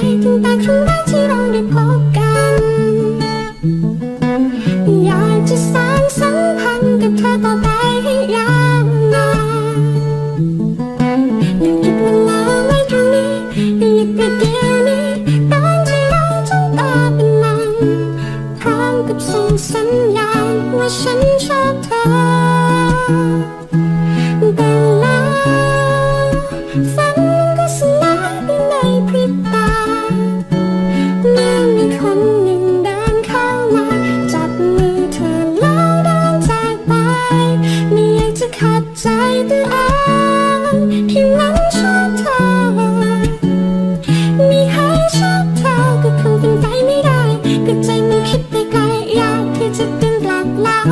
หัวใจตั้งแต่ครั้งแรกที่เราได้พบกัน อยากจะสร้างสัมพันธ์กับเธอต่อไปให้ยาวนานอยากหยุดเวลาไว้ตรงนี้หยุดประเดี๋ยวนี้ตอนที่เราจ้องตาเป็นมันพร้อมกับส่งสัญญาณว่าฉันชอบเธอแต่ ขัดใจตัวเองที่มันชอบเธอไม่ให้ชอบเธอก็คงเป็นไปไม่ได้ก็ใจมันคิดไปไกลอยากที่จะดึงกลับแล้ว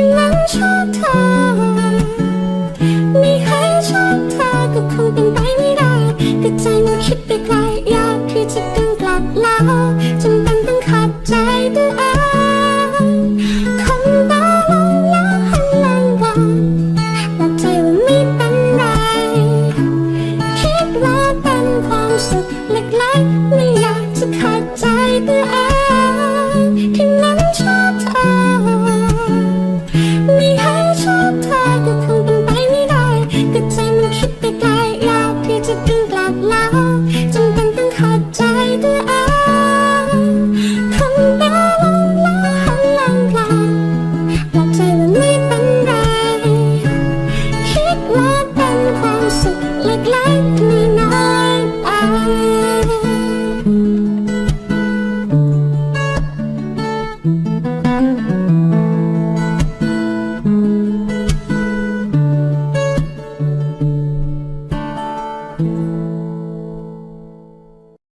ที่นั้นชอบเธอ ไม่เคยชอบเธอก็คงเป็นไปไม่ได้ก็ใจมันคิดไปไกลยากที่จะดึงกลับแล้วจำเต้องขัดใจตัวเองคนตาลงแล้วหัหลังกลับบอกใจว่ไม่เป็นไร คิดว่เป็นความสุขเล็กๆไม่อยากจะขัดใจตัวเอง Look